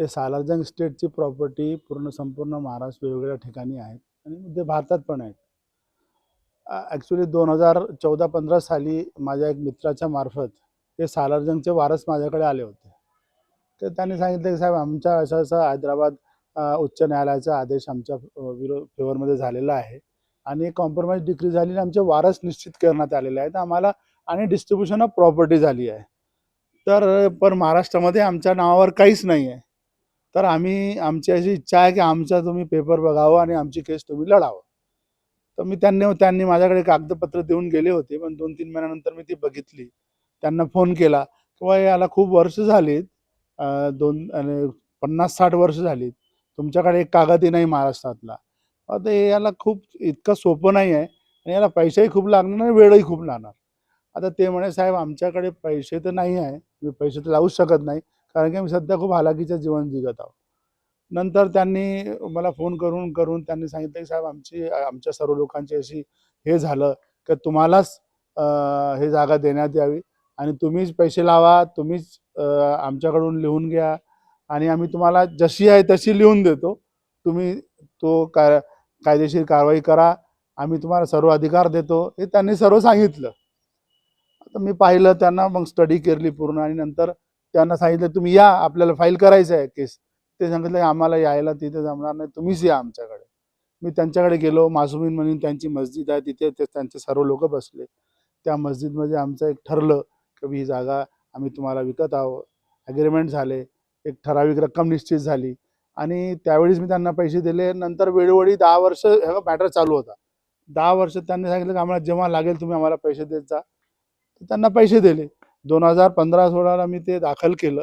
हे सालारजंग स्टेटची प्रॉपर्टी पूर्ण संपूर्ण महाराष्ट्र वेगवेगळ्या ठिकाणी आहेत आणि ते भारतात पण आहेत. ॲक्च्युली दोन हजार चौदा पंधरा साली माझ्या एक मित्राच्या मार्फत हे सालारजंगचे वारस माझ्याकडे आले होते. तर त्यांनी सांगितलं की साहेब आमच्या असं असं हैदराबाद उच्च न्यायालयाचा आदेश आमच्या विरोध फेवरमध्ये झालेला आहे आणि कॉम्प्रोमाइज डिक्री झाली आणि आमचे वारस निश्चित करण्यात आलेले आहेत आम्हाला आणि डिस्ट्रीब्युशन ऑफ प्रॉपर्टी झाली आहे. तर पण महाराष्ट्रामध्ये आमच्या नावावर काहीच नाही आहे तर आम्ही आमची अशी इच्छा आहे की आमचा तुम्ही पेपर बघावं आणि आमची केस तुम्ही लढावं. तर मी त्यांनी त्यांनी माझ्याकडे कागदपत्र देऊन गेले होते पण दोन तीन महिन्यानंतर मी ती बघितली. त्यांना फोन केला किंवा याला खूप वर्ष झालीत दोन आणि पन्नास साठ वर्ष झालीत. तुमच्याकडे एक कागदही नाही महाराष्ट्रातला. आता हे याला खूप इतकं सोपं नाही आहे आणि याला पैसेही खूप लागणार आणि वेळही खूप लागणार. आता ते म्हणे साहेब आमच्याकडे पैसे तर नाही आहे. मी पैसे तर लावूच शकत नाही. कारण की आम्ही सध्या खूप हालाकीचं जीवन जगत आहोत. नंतर त्यांनी मला फोन करून करून त्यांनी सांगितलं की साहेब आमची आमच्या सर्व लोकांची अशी हे झालं की तुम्हालाच हे जागा देण्यात यावी आणि तुम्हीच पैसे लावा तुम्हीच आमच्याकडून लिहून घ्या आणि आम्ही तुम्हाला जशी आहे तशी लिहून देतो. तुम्ही तो काय कायदेशीर कारवाई करा आम्ही तुम्हाला सर्व अधिकार देतो हे त्यांनी सर्व सांगितलं. आता मी पाहिलं त्यांना मग स्टडी केली पूर्ण आणि नंतर त्यांना सांगितलं तुम्ही या आपल्याला फाईल करायचं आहे केस ते सांगितलं की आम्हाला यायला तिथे जमणार नाही तुम्हीच या आमच्याकडे. मी त्यांच्याकडे गेलो मासुमीन म्हणून त्यांची मस्जिद आहे तिथे ते त्यांचे सर्व लोक बसले. त्या मस्जिदमध्ये आमचं एक ठरलं की ही जागा आम्ही तुम्हाला विकत आहोत ॲग्रीमेंट झाले एक ठराविक रक्कम निश्चित झाली. आणि त्यावेळीच मी त्यांना पैसे दिले. नंतर वेळोवेळी दहा वर्ष हा मॅटर चालू होता. दहा वर्ष त्यांनी सांगितलं की आम्हाला जेव्हा लागेल तुम्ही आम्हाला पैसे देत जा. तर त्यांना पैसे दिले. दोन हजार पंधरा सोळाला मी ते दाखल केलं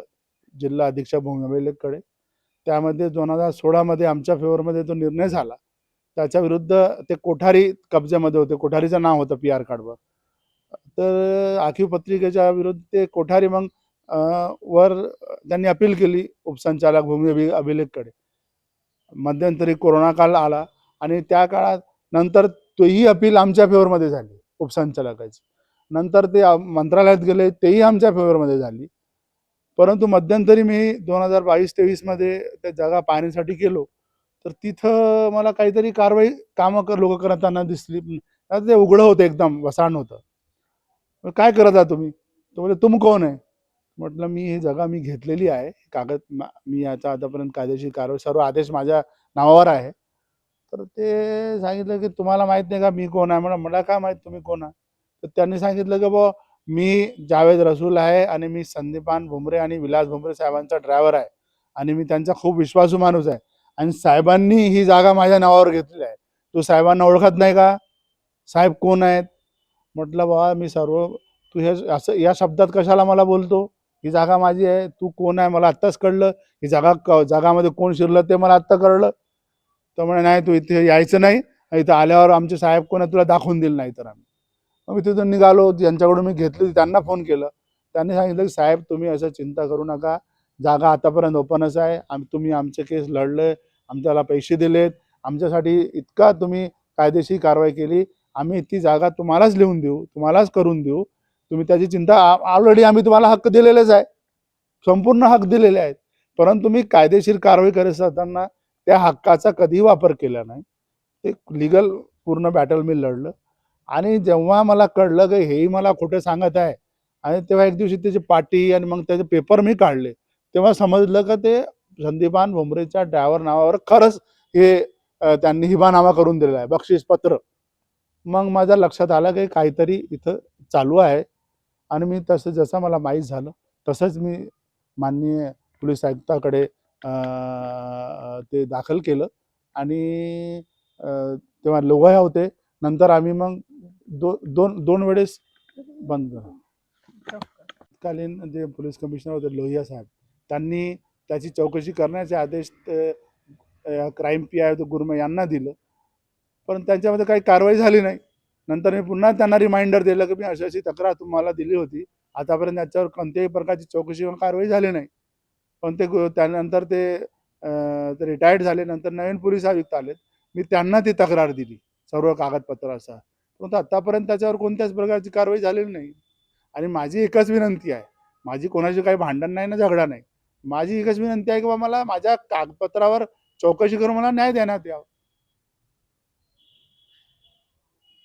जिल्हा अधीक्षक भूमिअभिलेखकडे त्यामध्ये दोन हजार सोळामध्ये आमच्या फेवरमध्ये तो निर्णय झाला त्याच्या विरुद्ध ते कोठारी कब्ज्यामध्ये होते. कोठारीचं नाव होतं पी आर कार्डवर. तर आखीव पत्रिकेच्या विरुद्ध ते कोठारी मग वर त्यांनी अपील केली उपसंचालक भूमी अभि अभिलेखकडे. मध्यंतरी कोरोना काल आला आणि त्या काळात नंतर तोही अपील आमच्या फेवरमध्ये झाली उपसंचालकाची. नंतर ते मंत्रालयात गेले तेही आमच्या फेवरमध्ये झाली. परंतु मध्यंतरी मी दोन हजार बावीस तेवीसमध्ये त्या जागा पाहण्यासाठी गेलो. तर तिथं मला काहीतरी कारवाई कामं कर लोक करताना दिसली. ते उघडं होतं एकदम वसाण होतं. मग काय करत आहात तुम्ही? तो म्हणजे तुम कोण आहे? म्हटलं मी ही जागा मी घेतलेली आहे. कागद मा- मी याचा आतापर्यंत कायदेशीर कारवाई सर्व आदेश माझ्या नावावर आहे. तर ते सांगितलं की तुम्हाला माहीत नाही का मी कोण आहे? म्हणा मला काय माहीत तुम्ही कोण आहे तर त्यांनी सांगितलं की बुवा मी जावेद रसूल आहे आणि मी संदीपान भुमरे आणि विलास भुमरे साहेबांचा ड्रायव्हर आहे आणि मी त्यांचा खूप विश्वासू माणूस आहे आणि साहेबांनी ही जागा माझ्या नावावर घेतलेली आहे. तू साहेबांना ओळखत नाही का? साहेब कोण आहेत? म्हटलं बाबा मी सर्व तू हे असं या शब्दात कशाला मला बोलतो? ही जागा माझी आहे तू कोण आहे? मला आत्ताच कळलं. ही जागा क जागामध्ये कोण शिरलं ते मला आत्ता कळलं. तर म्हणे नाही तू इथे यायचं नाही. इथं आल्यावर आमचे साहेब कोण आहे तुला दाखवून दिलं नाही तर आम्ही. मी तिथून निघालो ज्यांच्याकडून मी घेतली त्यांना फोन केलं. त्यांनी सांगितलं की साहेब तुम्ही असं चिंता करू नका. जागा आतापर्यंत ओपनच आहे. आम तुम्ही आमचे केस लढले आमच्याला पैसे दिलेत. आमच्यासाठी इतका तुम्ही कायदेशीर कारवाई केली. आम्ही ती जागा तुम्हालाच लिहून देऊ तुम्हालाच करून देऊ. तुम्ही त्याची चिंता ऑलरेडी आम्ही तुम्हाला हक्क दिलेलेच आहे संपूर्ण हक्क दिलेले आहेत. परंतु मी कायदेशीर कारवाई करत असताना त्या हक्काचा कधीही वापर केला नाही. एक लिगल पूर्ण बॅटल मी लढलं. आणि जेव्हा मला कळलं की हेही मला खोटं सांगत आहे आणि तेव्हा एक दिवशी त्याची पाटी आणि मग त्याचे पेपर मी काढले तेव्हा समजलं का ते संदीपान भुमरेच्या ड्रायव्हर नावावर खरंच हे त्यांनी हिबानामा करून दिलेला आहे बक्षीसपत्र. मग माझ्या लक्षात आलं की काहीतरी इथं चालू आहे आणि मी तसं जसं मला माहीत झालं तसंच मी माननीय पोलीस आयुक्ताकडे ते दाखल केलं आणि तेव्हा लोहया होते नंतर आम्ही मग दो दोन दोन वेळेस बंद. तत्कालीन जे पोलीस कमिशनर होते लोहिया साहेब त्यांनी त्याची चौकशी करण्याचे आदेश क्राईम पी आय गुरमे यांना दिलं. पण त्यांच्यामध्ये काही कारवाई झाली नाही. नंतर मी पुन्हा त्यांना रिमाइंडर दिलं की मी अशी अशी तक्रार तुम्हाला दिली होती. आतापर्यंत याच्यावर कोणत्याही प्रकारची चौकशी किंवा कारवाई झाली नाही. पण ते त्यानंतर ते रिटायर्ड झाले. नंतर नवीन पोलीस आयुक्त आले मी त्यांना ती तक्रार दिली. सर्व कागदपत्र असा. परंतु आतापर्यंत त्याच्यावर कोणत्याच प्रकारची कारवाई झालेली नाही. आणि माझी एकच विनंती आहे. माझी कोणाची काही भांडण नाही ना झगडा नाही. माझी एकच विनंती आहे की बा मला माझ्या कागदपत्रावर चौकशी करून मला न्याय देण्यात यावा.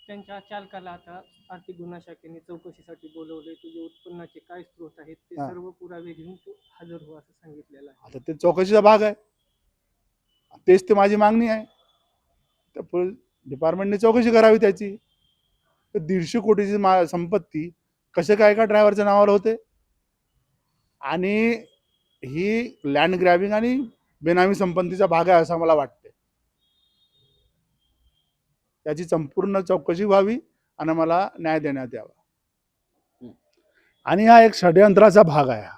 त्यांच्या चालकाला आता आर्थिक गुन्हा शाखेने चौकशीसाठी बोलवले तुझे उत्पन्नाचे काय स्रोत आहेत ते हा. सर्व पुरावे घेऊन तू हजर हो असं सांगितलेलं आहे. आता ते चौकशीचा भाग आहे. तेच ते माझी मागणी आहे. तर डिपार्टमेंटने चौकशी करावी त्याची. तर दीडशे कोटीची मा संपत्ती कसे काय का ड्रायव्हरच्या नावावर होते? आणि ही लँड ग्रॅबिंग आणि बेनामी संपत्तीचा भाग आहे असं मला वाटते त्याची संपूर्ण चौकशी व्हावी आणि मला न्याय देण्यात यावा. आणि हा एक षडयंत्राचा भाग आहे हा.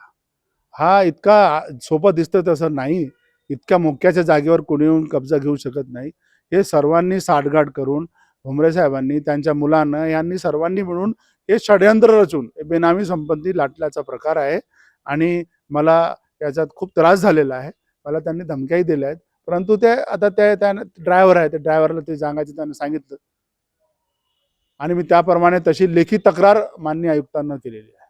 हा इतका सोपं दिसतं तसं नाही. इतक्या मोक्याच्या जागेवर कोणी येऊन कब्जा घेऊ शकत नाही. हे सर्वांनी साठगाठ करून भुमरे साहेबांनी त्यांच्या मुलांना यांनी सर्वांनी मिळून हे षडयंत्र रचून बेनामी संपत्ती लाटल्याचा प्रकार आहे. आणि मला याच्यात खूप त्रास झालेला आहे. मला त्यांनी धमक्याही दिल्या आहेत. परंतु ते आता ते त्या ड्रायव्हर आहे त्या ड्रायव्हरला ते सांगायचं त्यांना सांगितलं. आणि मी त्याप्रमाणे तशी लेखी तक्रार मान्य आयुक्तांना केलेली आहे.